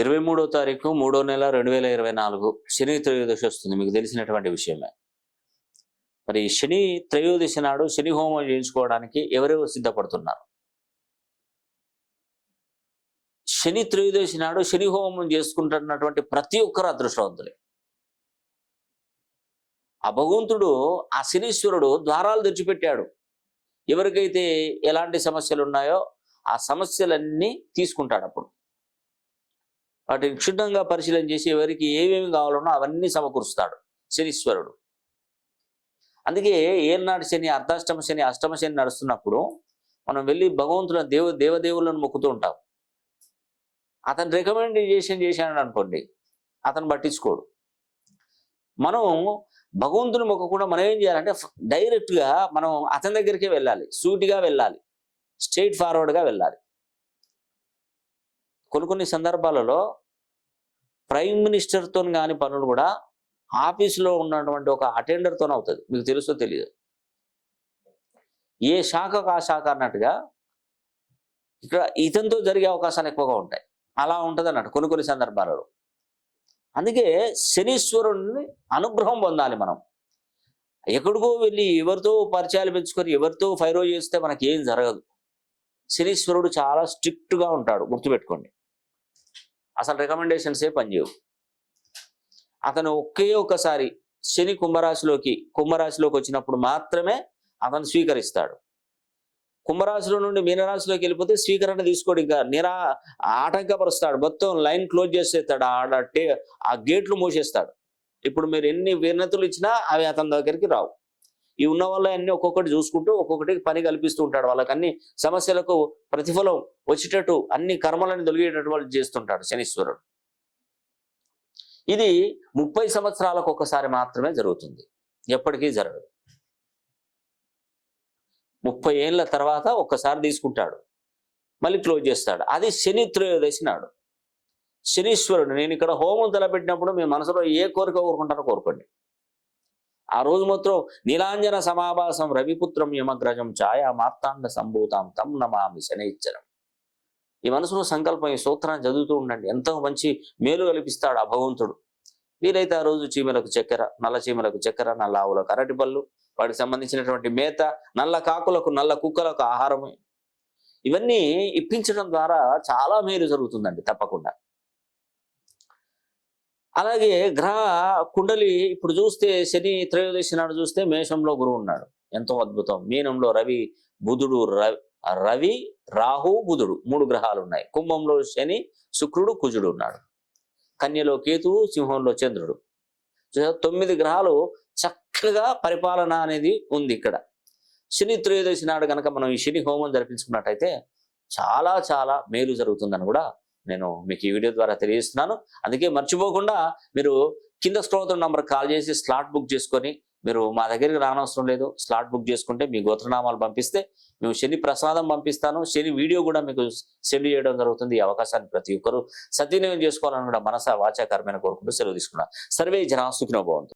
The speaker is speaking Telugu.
ఇరవై మూడో తారీఖు మూడో నెల రెండు వేల ఇరవై నాలుగు శని త్రయోదశి వస్తుంది. మీకు తెలిసినటువంటి విషయమే. మరి శని త్రయోదశి నాడు శని హోమం చేయించుకోవడానికి ఎవరెవరు సిద్ధపడుతున్నారు? శని త్రయోదశి నాడు శని హోమం చేసుకుంటున్నటువంటి ప్రతి ఒక్కరు అదృష్టవంతులే. ఆ భగవంతుడు ఆ శనీశ్వరుడు ద్వారాలు తెరిచిపెట్టాడు. ఎవరికైతే ఎలాంటి సమస్యలు ఉన్నాయో ఆ సమస్యలన్నీ తీసుకుంటాడు అప్పుడు. వాటిని క్షుణ్ణంగా పరిశీలన చేసి ఎవరికి ఏమేమి కావాలనో అవన్నీ సమకూరుస్తాడు శనీశ్వరుడు. అందుకే ఏనాడు శని అర్ధాష్టమ శని అష్టమ శని నడుస్తున్నప్పుడు మనం వెళ్ళి భగవంతుల దేవ దేవదేవులను మొక్కుతూ ఉంటాం. అతను రికమెండేషన్ చేశాడు అనుకోండి అతను పట్టించుకోడు. మనం భగవంతుని మొక్కకుండా మనం ఏం చేయాలంటే డైరెక్ట్గా మనం అతని దగ్గరికే వెళ్ళాలి సూటిగా వెళ్ళాలి స్ట్రైట్ ఫార్వర్డ్గా వెళ్ళాలి. కొన్ని కొన్ని సందర్భాలలో ప్రైమ్ మినిస్టర్తో కాని పనులు కూడా ఆఫీసులో ఉన్నటువంటి ఒక అటెండర్తో అవుతుంది. మీకు తెలుసో తెలియదు ఏ శాఖకు ఆ శాఖ అన్నట్టుగా ఇక్కడ ఇతనితో జరిగే అవకాశాలు ఎక్కువగా ఉంటాయి. అలా ఉంటుంది అన్నట్టు కొన్ని కొన్ని సందర్భాలలో. అందుకే శనీశ్వరుణ్ణి అనుగ్రహం పొందాలి మనం. ఎక్కడికో వెళ్ళి ఎవరితో పరిచయాలు పెంచుకొని ఎవరితో ఫైరో చేస్తే మనకి ఏం జరగదు. శనీశ్వరుడు చాలా స్ట్రిక్ట్గా ఉంటాడు గుర్తుపెట్టుకోండి. అసలు రికమెండేషన్సే పనిచేయవు. అతను ఒకే ఒక్కసారి శని కుంభరాశిలోకి కుంభరాశిలోకి వచ్చినప్పుడు మాత్రమే అతను స్వీకరిస్తాడు. కుంభరాశిలో నుండి మీనరాశిలోకి వెళ్ళిపోతే స్వీకరణ తీసుకోడు ఇంకా నిరా ఆటంకపరుస్తాడు. మొత్తం లైన్ క్లోజ్ చేసేస్తాడు. ఆడ టే ఆ గేట్లు మూసేస్తాడు. ఇప్పుడు మీరు ఎన్ని వినతులు ఇచ్చినా అవి అతని దగ్గరికి రావు. ఈ ఉన్న వాళ్ళ అన్ని ఒక్కొక్కటి చూసుకుంటూ ఒక్కొక్కటి పని కల్పిస్తూ ఉంటాడు. వాళ్ళకి అన్ని సమస్యలకు ప్రతిఫలం వచ్చేటట్టు అన్ని కర్మలను తొలగేటట్టు వాళ్ళు చేస్తుంటాడు శనీశ్వరుడు. ఇది ముప్పై సంవత్సరాలకు ఒకసారి మాత్రమే జరుగుతుంది. ఎప్పటికీ జరగదు. ముప్పై ఏళ్ళ తర్వాత ఒక్కసారి తీసుకుంటాడు. మళ్ళీ క్లోజ్ చేస్తాడు. అది శని త్రయోదశి నాడు. శనీశ్వరుడు నేను ఇక్కడ హోమం తలపెట్టినప్పుడు మీ మనసులో ఏ కోరిక కోరుకుంటారో కోరుకోండి. ఆ రోజు మాత్రం నీలాంజన సమాభాసం రవిపుత్రం యమగ్రజం ఛాయా మార్తాండ సంభూతాం తం నమామి శనైచ్చరం. ఈ మనసులో సంకల్పం ఈ సూత్రాన్ని చదువుతూ ఉండండి. ఎంతో మంచి మేలు కల్పిస్తాడు ఆ భగవంతుడు. వీలైతే ఆ రోజు చీమలకు చక్కెర నల్ల చీమలకు చక్కెర నల్ల ఆవులకు అరటి పళ్ళు వాటికి సంబంధించినటువంటి మేత నల్ల కాకులకు నల్ల కుక్కలకు ఆహారమే. ఇవన్నీ ఇప్పించడం ద్వారా చాలా మేలు జరుగుతుందండి తప్పకుండా. అలాగే గ్రహ కుండలి ఇప్పుడు చూస్తే శని త్రయోదశి నాడు చూస్తే మేషంలో గురువు ఉన్నాడు. ఎంతో అద్భుతం. మీనంలో రవి బుధుడు రవి రవి రాహు బుధుడు మూడు గ్రహాలు ఉన్నాయి. కుంభంలో శని శుక్రుడు కుజుడు ఉన్నాడు. కన్యలో కేతువు సింహంలో చంద్రుడు. తొమ్మిది గ్రహాలు చక్కగా పరిపాలన అనేది ఉంది ఇక్కడ. శని త్రయోదశి నాడు కనుక మనం ఈ శని హోమం జరిపించుకున్నట్టయితే చాలా చాలా మేలు జరుగుతుందని కూడా నేను మీకు ఈ వీడియో ద్వారా తెలియజేస్తున్నాను. అందుకే మర్చిపోకుండా మీరు కింద స్తోత్రం నంబర్ కాల్ చేసి స్లాట్ బుక్ చేసుకొని మీరు మా దగ్గరికి రానవసరం లేదు. స్లాట్ బుక్ చేసుకుంటే మీ గోత్రనామాలు పంపిస్తే మేము శని ప్రసాదం పంపిస్తాను. శని వీడియో కూడా మీకు సెండ్ చేయడం జరుగుతుంది. ఈ అవకాశాన్ని ప్రతి ఒక్కరూ సద్వినియోగం చేసుకోవాలని కూడా మనస వాచాకరమైన కోరుకుంటూ సెలవు తీసుకున్నాను సర్వే జనా సుఖినో బాగుంటుంది